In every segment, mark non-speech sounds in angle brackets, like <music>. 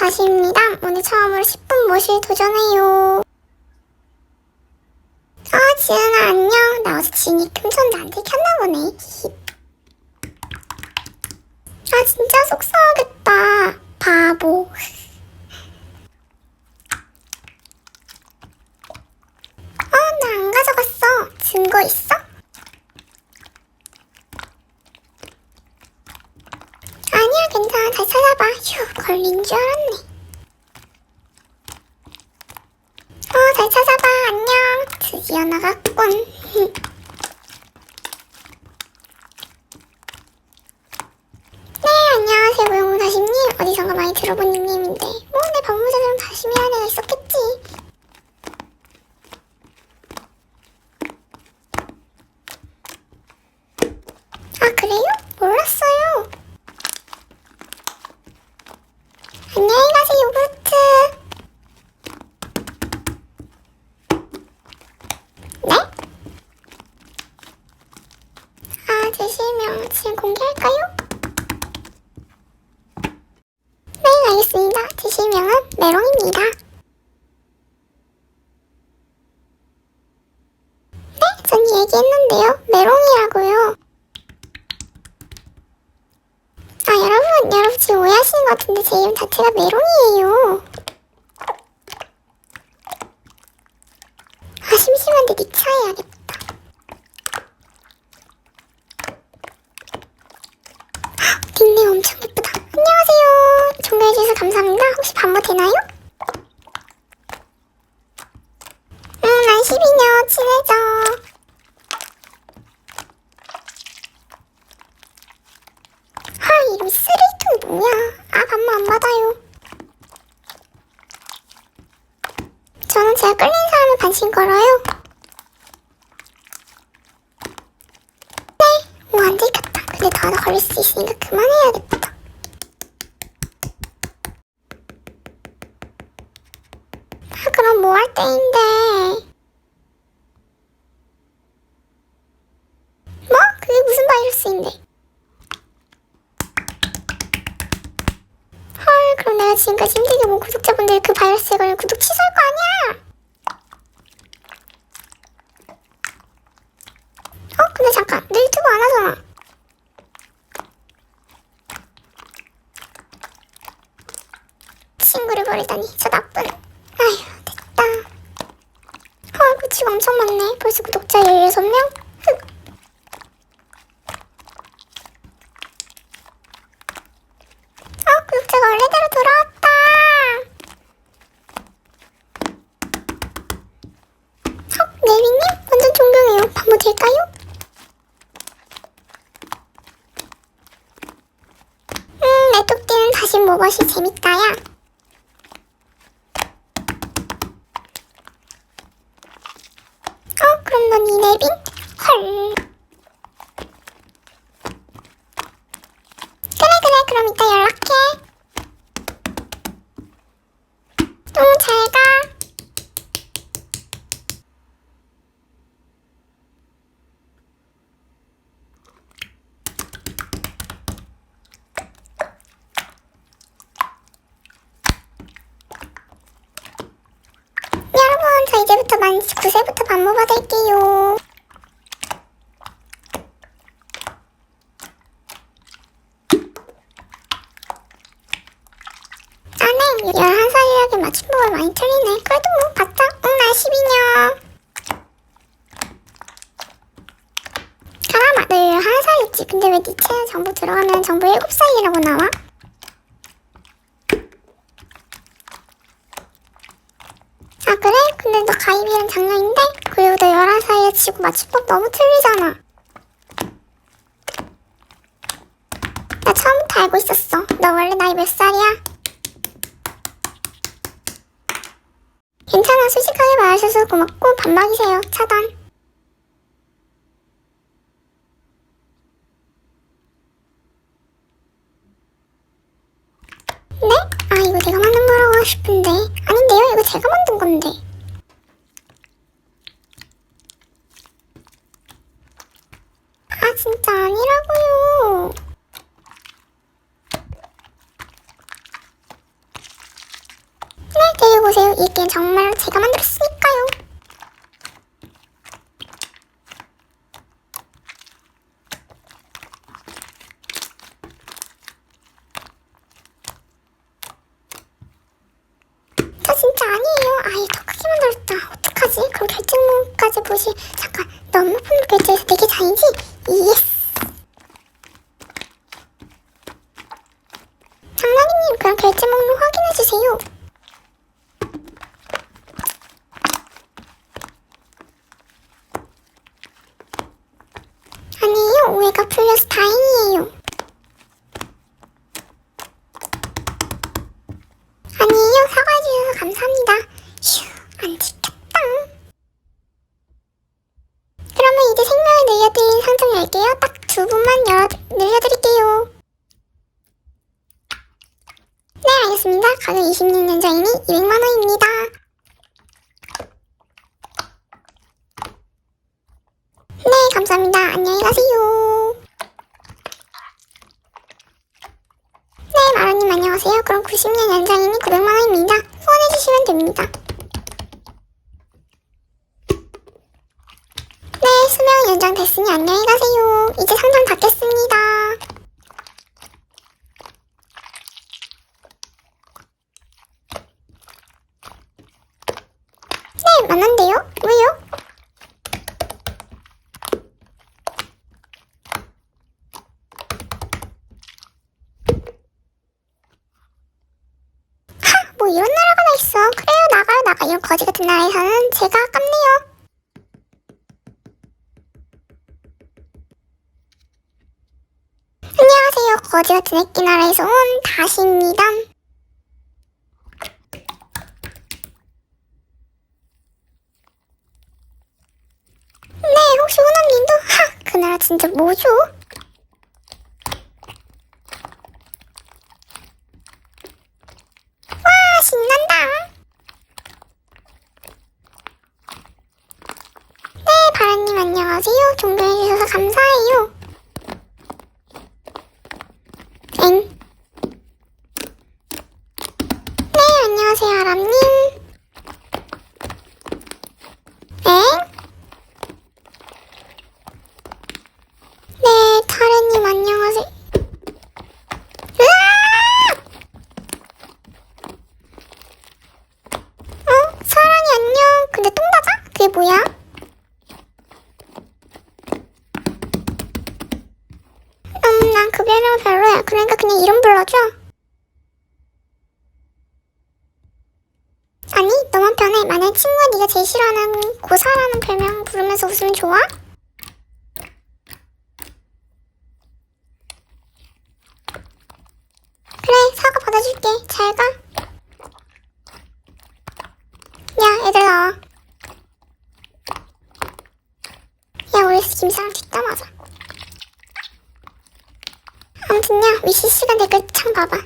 다시입니다. 오늘 처음으로 10분 모실 도전해요. 아, 지은아, 안녕. 나 어제 지은이 금전 나한테 켰나 보네. 아, 진짜 속상하겠다. 바보. 어, 나안 가져갔어. 증거 있어? 아니야, 괜찮아. 잘 찾아봐. 휴, 걸린 줄 알았네. 어, 잘 찾아봐. 안녕. 드디어 나갔군. <laughs> 네, 안녕하세요. 무용사십님. 어디선가 많이 들어본 닉네임인데. 뭐, 내 방문자들은 다시미라는 애가 있었겠지. 아, 그래요? 몰랐어요. 안녕히 가세요, 요구르트. 네? 아, 제 실명 지금 공개할까요? 네, 알겠습니다. 제 실명은 메롱입니다. 네, 전 얘기했는데요. 메롱이라고요. 아, 여러분, 여러분 지금 오해하시는 것 같은데 제 이름 자체가 메롱이에요. 아, 심심한데 니차 해야겠다. 헉, 닉네임 엄청 예쁘다. 안녕하세요. 종료해주셔서 감사합니다. 혹시 반모 되나요? 응, 난 12년 친해져. 헐, 이름 쓰레이톤 뭐야? 아, 반모 안 받아요. 저는 제가 끌린 사람을 관심 걸어요. 네, 뭐 안 들켰다. 근데 더 하나 걸릴 수 있으니까 그만해야겠다. 아, 그럼 뭐 할 때인데? 뭐? 그게 무슨 바이러스인데? 헐, 그럼 내가 지금까지 힘들게 본 구독자분들 그 바이러스에 걸려 구독 취소할 거 아니야? 어, 근데 잠깐, 내 유튜브 안 하잖아. 친구를 버리다니, 저 나쁜. 아휴, 됐다. 헐, 구치가 엄청 많네. 벌써 구독자 16명? 흑. 어, 구독자가 원래대로 돌아왔다. 어, 네비님? 완전 존경해요. 반모 될까요? 음, 내 모것이 재밌다야. 어, 그럼 넌 이네빈? 헐. 그래, 그래, 그럼 이따 연락해. 응, 잘 가. 여러분, 저 이제부터 만 9세부터 반모 받을게요. 아, 네. 11살이라기 맞춤법을 많이 틀리네. 그래도 뭐, 받자. 응, 나 12년. 가라마, 너 11살이지. 근데 왜니 채널 정보 들어가면 정보 7살이라고 나와? 아, 너 가입이랑 장난인데? 그리고 너 11살이야 치고 맞춤법 너무 틀리잖아. 나 처음부터 알고 있었어. 너 원래 나이 몇 살이야? 괜찮아, 솔직하게 말하셔서 고맙고 반박이세요. 차단. 네? 아, 이거 내가 만든 거라고 싶은데. 아닌데요? 이거 제가 만든 건데. 아, 진짜 아니라고요. 데리고 오세요. 이 게임 정말 제가 만들었으니까요. 저 진짜 아니에요. 아예 더 크게 만들었다. 어떡하지? 그럼 결정문까지 보시. 잠깐, 너 업무폰으로 결제해서 내게 잔이지? 장난이님, 그럼 결제 목록 확인해주세요. 아니에요. 오해가 풀려서 다행이에요. 26년 전이니 200만원입니다. 네, 감사합니다. 안녕히 가세요. 네, 마루님 안녕하세요. 그럼 90년 연장이니 900만원입니다. 후원해주시면 됩니다. 네, 수명 연장됐으니 안녕히 가세요. 이제 이런 나라가 다 있어. 그래요, 나가요, 나가. 이런 거지 같은 나라에서는 제가 아깝네요. 안녕하세요. 거지 같은 애끼 나라에서 온 다시입니다. 네, 혹시 호남님도 하, 그 나라 진짜 뭐죠? 와, 신난다. 네, 바라님 안녕하세요. 종교해주셔서 감사해요. 엥? 네, 안녕하세요, 아람님. 엥? 네, 타르님 안녕하세요. 으아! 어? 사랑이 안녕. 근데 똥 맞아? 그게 뭐야? 음, 난 그 별명 별로야. 그러니까 그냥 이름 불러줘. 아니, 너만 편해. 만약 친구가 네가 제일 싫어하는 고사라는 별명 부르면서 웃으면 좋아? 그래, 사과 받아줄게. 잘 가. 야, 얘들아. 야, 우리 김사랑 뒷담화자. 아무튼요, 위시 시간 댓글 참 봐봐.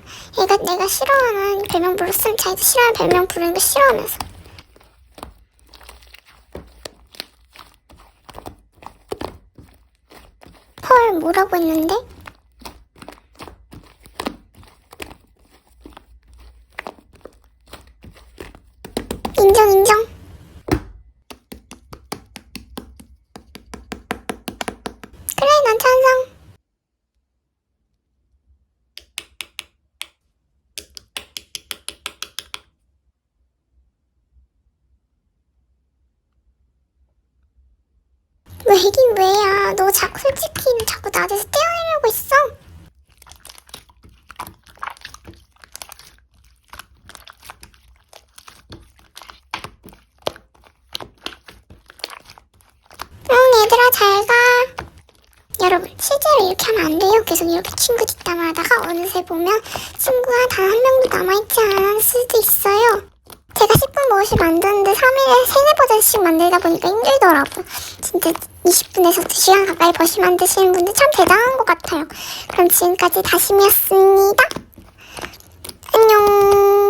얘가 내가 싫어하는 별명 불렀으면 자기도 싫어하는 별명 부르는 거 싫어하면서. 헐, 뭐라고 했는데? 인정, 인정. 그래, 난 찬성. 왜긴 왜 야? 너 자꾸 솔직히 자꾸 나한테서 떼어내려고 있어. 응, 얘들아 잘 가. 여러분, 실제로 이렇게 하면 안 돼요. 계속 이렇게 친구 뒷담화하다가 어느새 보면 친구가 단 한 명도 남아있지 않을 수도 있어요. 제가 10분 무엇이 만드는데 3일에 3, 4버전씩 만들다 보니까 힘들더라고. 진짜 20분에서 2시간 가까이 버시 만드시는 분들 참 대단한 것 같아요. 그럼 지금까지 다심이었습니다. 안녕.